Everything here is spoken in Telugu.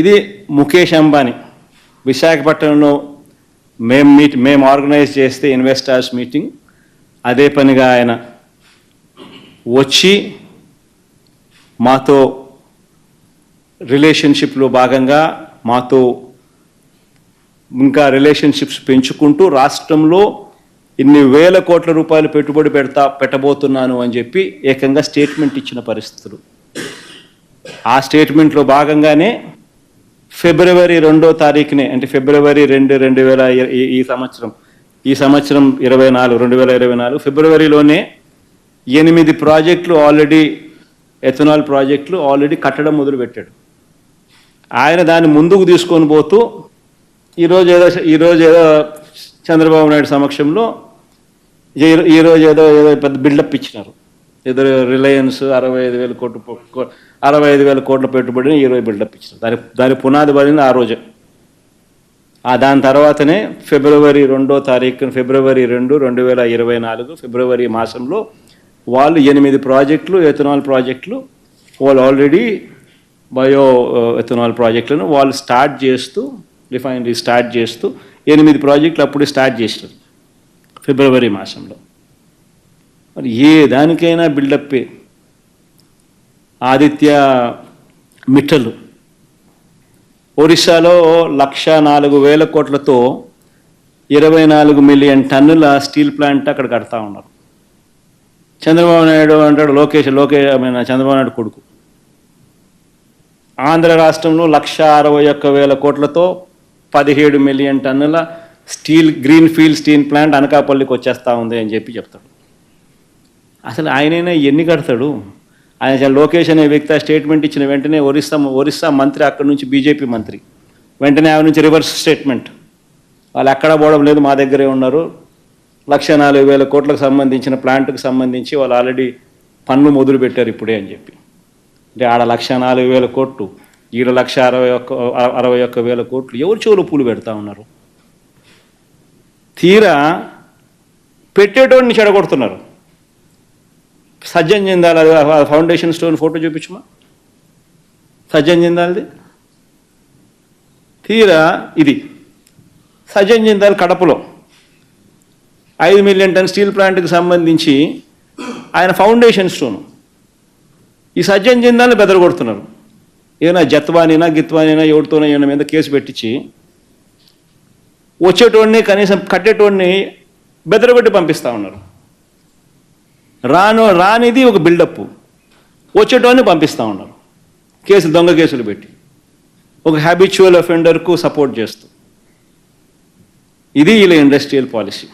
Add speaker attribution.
Speaker 1: ఇది ముఖేష్ అంబానీ. విశాఖపట్నంలో మేము మీట్ మేము ఆర్గనైజ్ చేస్తే ఇన్వెస్టర్స్ మీటింగ్ అదే పనిగా ఆయన వచ్చి మాతో రిలేషన్షిప్లో భాగంగా మాతో ఇంకా రిలేషన్షిప్స్ పెంచుకుంటూ రాష్ట్రంలో ఇన్ని వేల కోట్ల రూపాయలు పెట్టుబడి పెడతా పెట్టబోతున్నాను అని చెప్పి ఏకంగా స్టేట్మెంట్ ఇచ్చిన పరిస్థితులు. ఆ స్టేట్మెంట్లో భాగంగానే ఫిబ్రవరి రెండో తారీఖునే అంటే ఫిబ్రవరి రెండు రెండు వేల ఈ- ఈ సంవత్సరం ఈ సంవత్సరం ఇరవై నాలుగు రెండు వేల ఇరవై నాలుగు ఫిబ్రవరిలోనే ఎనిమిది ప్రాజెక్టులు ఆల్రెడీ ఎథనాల్ ప్రాజెక్టులు ఆల్రెడీ కట్టడం మొదలుపెట్టాడు. ఆయన దాన్ని ముందుకు తీసుకొని పోతూ ఈరోజు ఏదో ఈరోజు ఏదో చంద్రబాబు నాయుడు సమక్షంలో ఈ- ఈరోజు ఏదో ఏదో పెద్ద బిల్డప్ ఇచ్చినారు. ఇద్దరు రిలయన్స్ అరవై ఐదు వేల కోట్లు అరవై ఐదు వేల కోట్ల పెట్టుబడిని ఈరోజు బిల్డప్ ఇచ్చినారు దాని దాని పునాది పడింది ఆ రోజు. ఆ దాని తర్వాతనే ఫిబ్రవరి రెండో తారీఖు ఫిబ్రవరి రెండు రెండు వేల ఇరవై నాలుగు ఫిబ్రవరి మాసంలో వాళ్ళు ఎనిమిది ప్రాజెక్టులు ఎథనాల్ ప్రాజెక్టులు వాళ్ళు ఆల్రెడీ బయో ఎథనాల్ ప్రాజెక్టులను వాళ్ళు స్టార్ట్ చేస్తూ రిఫైనరీ స్టార్ట్ చేస్తూ ఎనిమిది ప్రాజెక్టులు అప్పుడు స్టార్ట్ చేసినారు ఫిబ్రవరి మాసంలో. మరి ఏ దానికైనా బిల్డప్పే. ఆదిత్య మిట్టలు. ఒరిస్సాలో లక్ష నాలుగు వేల కోట్లతో ఇరవై నాలుగు మిలియన్ టన్నుల స్టీల్ ప్లాంట్ అక్కడ కడతా ఉన్నారు. చంద్రబాబు నాయుడు అంటాడు లోకేష్ లోకేష్ ఐ చంద్రబాబు నాయుడు కొడుకు. ఆంధ్ర రాష్ట్రంలో లక్ష అరవై ఒక్క వేల కోట్లతో పదిహేడు మిలియన్ టన్నుల steel green field steel plant అనకాపల్లికి వచ్చేస్తా ఉంది అని చెప్పి చెప్తాడు. అసలు ఆయనైనా ఎన్ని కడతాడు? ఆయన అసలు లోకేష్ అనే వ్యక్తి ఆ స్టేట్మెంట్ ఇచ్చిన వెంటనే ఒరిస్సా ఒరిస్సా మంత్రి అక్కడి నుంచి బీజేపీ మంత్రి. వెంటనే ఆయన నుంచి రివర్స్ స్టేట్మెంట్. వాళ్ళు ఎక్కడ పోవడం లేదు మా దగ్గరే ఉన్నారు. లక్ష నాలుగు వేల కోట్లకు సంబంధించిన ప్లాంట్కి సంబంధించి వాళ్ళు ఆల్రెడీ పన్ను మొదలు పెట్టారు ఇప్పుడే అని చెప్పి. అంటే ఆడ లక్ష నాలుగు వేల కోట్లు ఈడ లక్ష అరవై ఒక్క అరవై ఒక్క వేల కోట్లు ఎవరు చెవులు పూలు పెడతా ఉన్నారు? తీరా పెట్టేటోడిని చెడగొడుతున్నారు. సజ్జన్ జిందాల్ అది ఫౌండేషన్ స్టోన్ ఫోటో చూపించమా? సజ్జన్ జిందాల్ది? తీరా ఇది. సజ్జన్ జిందాల్ కడపలో. ఐదు మిలియన్ టన్ స్టీల్ ప్లాంట్కి సంబంధించి ఆయన ఫౌండేషన్ స్టోన్. ఈ సజ్జన్ జిందాల్ని బెదరగొడుతున్నారు. ఏమైనా జత్వానైనా గిత్వానైనా ఎవరితోనే ఏమైనా మీద కేసు పెట్టించి వచ్చేటోడిని కనీసం కట్టేటోడిని బెదరగొట్టి పంపిస్తా ఉన్నారు. రాను రానిది ఒక బిల్డప్. వచ్చేటోని పంపిస్తూ ఉన్నారు. కేసులు దొంగ కేసులు పెట్టి. ఒక హ్యాబిచువల్ అఫెండర్కు సపోర్ట్ చేస్తూ. ఇది వీళ్ళ ఇండస్ట్రియల్ పాలసీ